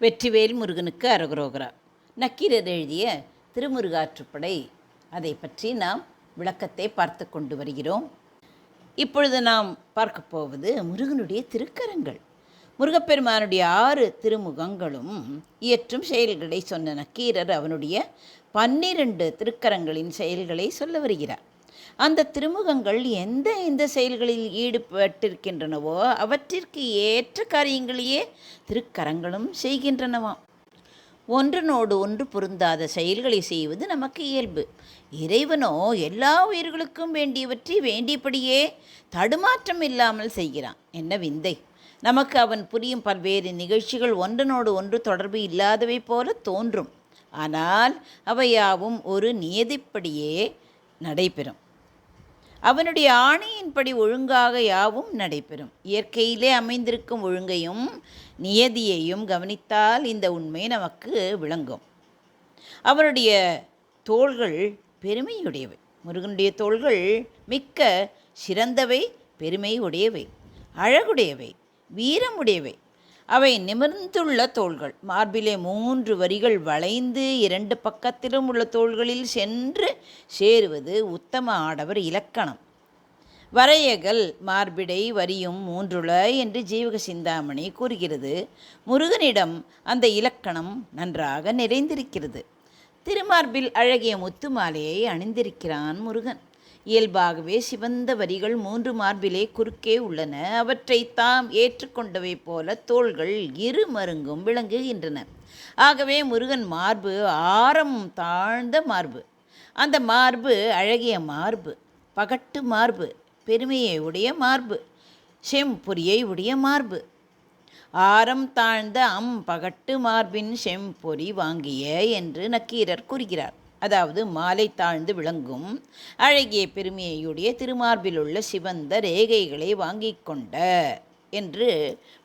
வெற்றிவேல் முருகனுக்கு அரகுரோகரா. நக்கீரர் எழுதிய திருமுருகாற்றுப்படை. அதை பற்றி நாம் விளக்கத்தை பார்த்து கொண்டு வருகிறோம். இப்பொழுது நாம் பார்க்க போவது முருகனுடைய திருக்கரங்கள். முருகப்பெருமானுடைய ஆறு திருமுகங்களும் இயற்றும் செயல்களை சொன்ன நக்கீரர் அவனுடைய பன்னிரண்டு திருக்கரங்களின் செயல்களை சொல்ல வருகிறார். அந்த திருமுகங்கள் எந்த எந்த செயல்களில் ஈடுபட்டிருக்கின்றனவோ அவற்றிற்கு ஏற்ற காரியங்களையே திருக்கரங்களும் செய்கின்றனவாம் ஒன்றனோடு ஒன்று பொருந்தாத செயல்களை செய்வது நமக்கு இயல்பு. இறைவனோ எல்லா உயிர்களுக்கும் வேண்டியவற்றை வேண்டியபடியே தடுமாற்றம் இல்லாமல் செய்கிறான். என்ன விந்தை? நமக்கு அவன் புரியும் பல்வேறு நிகழ்ச்சிகள் ஒன்றனோடு ஒன்று தொடர்பு இல்லாதவை போல தோன்றும். ஆனால் அவையாவும் ஒரு நியதிப்படியே நடைபெறும். அவனுடைய ஆணையின்படி ஒழுங்காக யாவும் நடைபெறும். இயற்கையிலே அமைந்திருக்கும் ஒழுங்கையும் நியதியையும் கவனித்தால் இந்த உண்மை நமக்கு விளங்கும். அவனுடைய தோள்கள் பெருமையுடையவை. முருகனுடைய தோள்கள் மிக்க சிறந்தவை பெருமை உடையவை அழகுடையவை வீரமுடையவை. அவை நிமிர்ந்துள்ள தோள்கள். மார்பிலே மூன்று வரிகள் வளைந்து இரண்டு பக்கத்திலும் உள்ள தோள்களில் சென்று சேருவது உத்தம ஆடவர் இலக்கணம். வரையகல் மார்பிடை வரியும் மூன்றுள என்று ஜீவக சிந்தாமணி கூறுகிறது. முருகனிடம் அந்த இலக்கணம் நன்றாக நிறைந்திருக்கிறது. திருமார்பில் அழகிய முத்து மாலையை அணிந்திருக்கிறான் முருகன். இயல்பாகவே சிவந்த வரிகள் மூன்று மார்பிலே குறுக்கே உள்ளன. அவற்றை தாம் ஏற்றுக்கொண்டவை போல தோள்கள் இரு மருங்கும் விளங்குகின்றன. ஆகவே முருகன் மார்பு ஆரம் தாழ்ந்த மார்பு. அந்த மார்பு அழகிய மார்பு பகட்டு மார்பு பெருமையை உடைய மார்பு செம்பொறியை உடைய மார்பு. ஆரம் தாழ்ந்த அம் பகட்டு மார்பின் செம்பொறி வாங்கிய என்று நக்கீரர் கூறுகிறார். அதாவது மாலை தாழ்ந்து விளங்கும் அழகிய பெருமையுடைய திருமார்பிலுள்ள சிவந்த ரேகைகளை வாங்கி கொண்ட என்று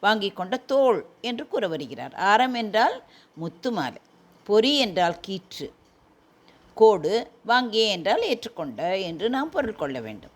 வாங்கி கொண்ட தோல் என்று கூற வருகிறார். ஆரம் என்றால் முத்து மாலை பொறி என்றால் கீற்று கோடு வாங்கிய என்றால் ஏற்றுக்கொண்ட என்று நாம் பொருள் கொள்ள வேண்டும்.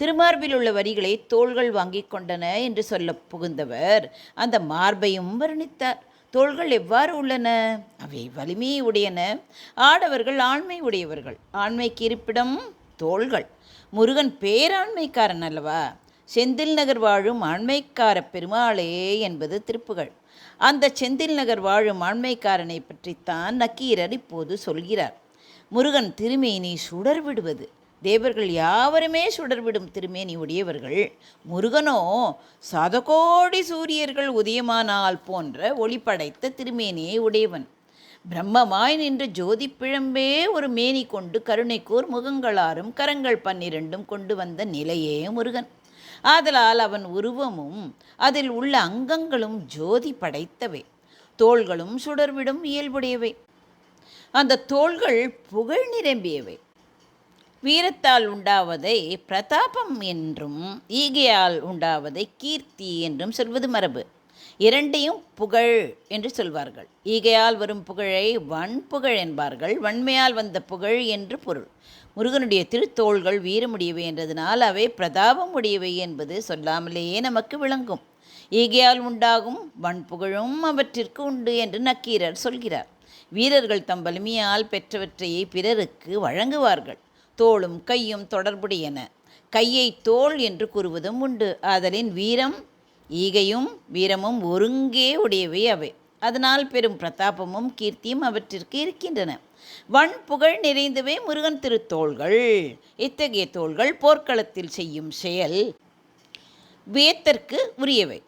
திருமார்பில் உள்ள வரிகளை தோள்கள் வாங்கி கொண்டன என்று சொல்ல புகுந்தவர் அந்த மார்பையும் வர்ணித்தார். தோள்கள் எவ்வாறு உள்ளன? அவை வலிமை உடையன. ஆடவர்கள் ஆண்மை உடையவர்கள். ஆண்மைக்கு இருப்பிடம் தோள்கள். முருகன் பேராண்மைக்காரன் அல்லவா? செந்தில் நகர் வாழும் ஆண்மைக்கார பெருமாளே என்பது திருப்புகள். அந்த செந்தில் நகர் வாழும் ஆண்மைக்காரனை பற்றித்தான் நக்கீரர் இப்போது சொல்கிறார். முருகன் திருமேனி சுடர் விடுவது தேவர்கள் யாவருமே சுடர்விடும் திருமேனி உடையவர்கள். முருகனோ சதகோடி சூரியர்கள் உதயமானால் போன்ற ஒளி படைத்த திருமேனியை உடையவன். பிரம்மமாய் நின்ற ஜோதி பிழம்பே ஒரு மேனி கொண்டு கருணைக்கூர் முகங்களாரும் கரங்கள் பன்னிரண்டும் கொண்டு வந்த நிலையே முருகன். ஆதலால் அவன் உருவமும் அதில் உள்ள அங்கங்களும் ஜோதி படைத்தவை. தோள்களும் சுடர்விடும் இயல்புடையவை. அந்த தோள்கள் புகழ் நிரம்பியவை. வீரத்தால் உண்டாவதை பிரதாபம் என்றும் ஈகையால் உண்டாவதை கீர்த்தி என்றும் சொல்வது மரபு. இரண்டையும் புகழ் என்று சொல்வார்கள். ஈகையால் வரும் புகழை வன்புகழ் என்பார்கள். வன்மையால் வந்த புகழ் என்று பொருள். முருகனுடைய திருத்தோள்கள் வீரமுடையவை என்றதனால் அவை பிரதாபம் உடையவை என்பது சொல்லாமலேயே நமக்கு விளங்கும். ஈகையால் உண்டாகும் வன்புகழும் அவற்றிற்கு உண்டு என்று நக்கீரர் சொல்கிறார். வீரர்கள் தம் வலிமையால் பெற்றவற்றையே பிறருக்கு வழங்குவார்கள். தோளும் கையும் தொடர்புடையன. கையை தோள் என்று கூறுவதும் உண்டு. ஆதலின் வீரம் ஈகையும் வீரமும் ஒருங்கே உடையவை அவை. அதனால் பெரும் பிரதாபமும் கீர்த்தியும் அவற்றிற்கு இருக்கின்றன. வன் புகழ் நிறைந்தவை முருகன் திருத்தோள்கள். இத்தகைய தோள்கள் போர்க்களத்தில் செய்யும் செயல் வியத்தற்கு உரியவை.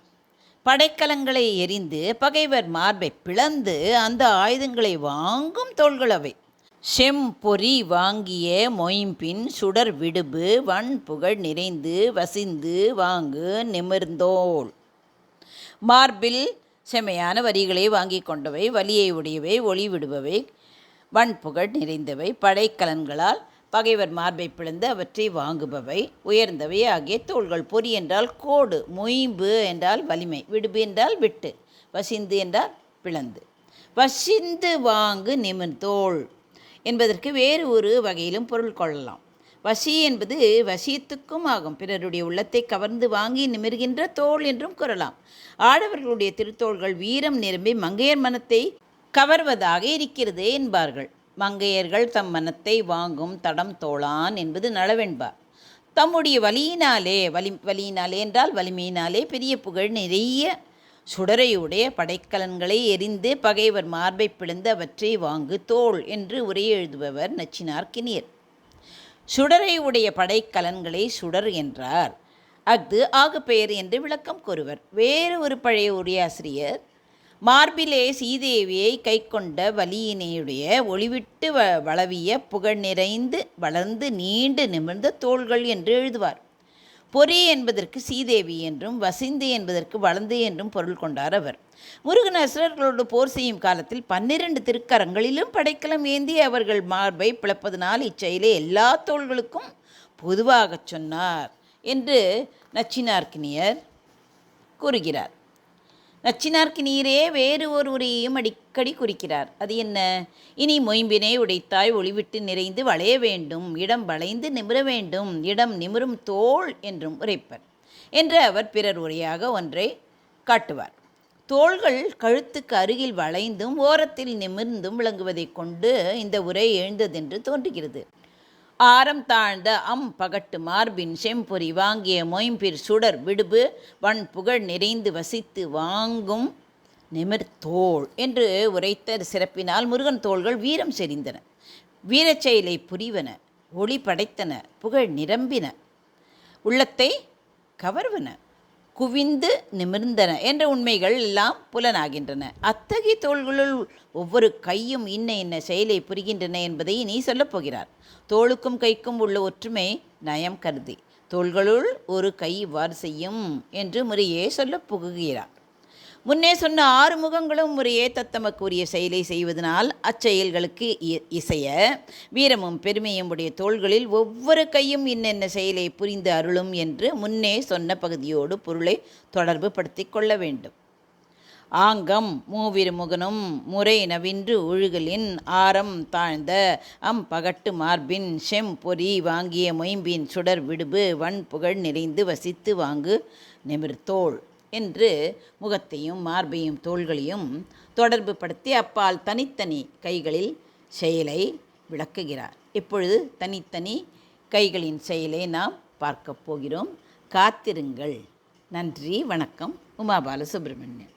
படைக்கலங்களை எரிந்து பகைவர் மார்பை பிளந்து அந்த ஆயுதங்களை வாங்கும் தோள்கள் அவை. செம்பொறி வாங்கிய மொயம்பின் சுடர் விடுபு வன் புகழ் நிறைந்து வசிந்து வாங்கு நிமிர்ந்தோள். மார்பில் செமையான வரிகளை வாங்கி கொண்டவை வலியை உடையவை ஒளி விடுபவை வன்புகழ் நிறைந்தவை படைக்கலன்களால் பகைவர் மார்பை பிளந்து அவற்றை வாங்குபவை உயர்ந்தவை ஆகிய தோள்கள் பொறி என்றால் கோடு மொய்ம்பு என்றால் வலிமை விடுபு என்றால் விட்டு வசிந்து என்றால் பிளந்து. வசிந்து வாங்கு நிமிர்ந்தோள். என்பதற்கு வேறு ஒரு வகையிலும் பொருள் கொள்ளலாம். வசி என்பது வசியத்துக்கும் ஆகும். பிறருடைய உள்ளத்தை கவர்ந்து வாங்கி நிமிர்கின்ற தோல் என்றும் கூறலாம். ஆடவர்களுடைய திருத்தோள்கள் வீரம் நிரம்பி மங்கையர் மனத்தை கவர்வதாக இருக்கிறது என்பார்கள். மங்கையர்கள் தம் மனத்தை வாங்கும் தடம் தோளான் என்பது நலவென்பார் தம்முடைய வலியினாலே வலி வலியினாலே என்றால் வலிமையினாலே பெரிய புகழ் நிறைய சுடரையுடைய படைக்கலன்களை எரிந்து பகைவர் மார்பை பிளந்து அவற்றை வாங்கு தோல் என்று உரை எழுதுபவர் நச்சினார் கினியர் சுடரை உடைய படைக்கலன்களை சுடர் என்றார். அஃது ஆகுப்பெயர் என்று விளக்கம் கூறுவர். வேறு ஒரு பழைய உரையாசிரியர் மார்பிலே சீதேவியை கைக்கொண்ட வலியினையுடைய ஒளிவிட்டு வ வளவிய புகழ் நிறைந்து வளர்ந்து நீண்டு நிமிர்ந்த தோள்கள் என்று எழுதுவார். பொறி என்பதற்கு சீதேவி என்றும் வசிந்து என்பதற்கு வளர்ந்து என்றும் பொருள் கொண்டார் அவர். முருகன் அசுரர்களோடு போர் செய்யும் காலத்தில் பன்னிரண்டு திருக்கரங்களிலும் படைக்கலம் ஏந்தி அவர்கள் மார்பை பிளப்பதனால் இச்செயலை எல்லா தோள்களுக்கும் பொதுவாகச் சொன்னார் என்று நச்சினார்க்கினியர் கூறுகிறார். நச்சினார்க்கு நீரே வேறு ஒரு உரையையும் அடிக்கடி குறிக்கிறார். அது என்ன? இனி மொயம்பினை உடைத்தாய் ஒளிவிட்டு நிறைந்து வளைய வேண்டும். இடம் வளைந்து நிமிர வேண்டும். இடம் நிமிரும் தோல் என்றும் உரைப்பர். என்று அவர் பிறர் உரையாக ஒன்றை காட்டுவார். தோள்கள் கழுத்துக்கு அருகில் வளைந்தும் ஓரத்தில் நிமிர்ந்தும் விளங்குவதைக் கொண்டு இந்த உரை எழுந்ததென்று தோன்றுகிறது. ஆரம் தாழ்ந்த அம் பகட்டு மார்பின் செம்பொறி வாங்கிய மொயம்பிர் சுடர் விடுபு வன் புகழ் நிறைந்து வசித்து வாங்கும் நிமிர்தோள் என்று உரைத்த சிறப்பினால் முருகன் தோள்கள் வீரம் செறிந்தன. வீரச் செயலை புரிவன ஒளி படைத்தன புகழ் நிரம்பின உள்ளத்தை கவர்வன. குவிந்து நிமிர்ந்தன என்ற உண்மைகள் எல்லாம் புலனாகின்றன. அத்தகைய தோள்களுள் ஒவ்வொரு கையும் இன்ன இன்ன செயலை புரிகின்றன என்பதை நீ சொல்லப் போகிறார். தோளுக்கும் கைக்கும் உள்ள ஒற்றுமை நயம் கருதி தோள்களுள் ஒரு கை இவ்வாறு செய்யும் என்று முறையே சொல்லப் புகுகிறார். முன்னே சொன்ன ஆறு முகங்களும் முறையே தத்தமக்குரிய செயலை செய்வதனால் அச்செயல்களுக்கு இ- இசைய வீரமும் பெருமையும் உடைய தோள்களில் ஒவ்வொரு கையும் இன்னென்ன செயலை புரிந்து அருளும் என்று முன்னே சொன்ன பகுதியோடு பொருளை தொடர்பு படுத்தி கொள்ள வேண்டும். ஆங்கம் மூவிருமுகனும் முறை நவின்று ஒழுகலின் ஆரம் தாழ்ந்த அம் பகட்டு மார்பின் செம் பொறி வாங்கிய மொயம்பின் சுடர் விடுபு வன் புகழ் நிறைந்து வசித்து வாங்கு நிமிர்த்தோள். என்று முகத்தையும் மார்பையும் தோள்களையும் தொடர்பு படுத்தி அப்பால் தனித்தனி கைகளில் செயலை விளக்குகிறார். இப்பொழுது தனித்தனி கைகளின் செயலை நாம் பார்க்கப் போகிறோம். காத்திருங்கள். நன்றி வணக்கம். உமா பாலசுப்ரமணியன்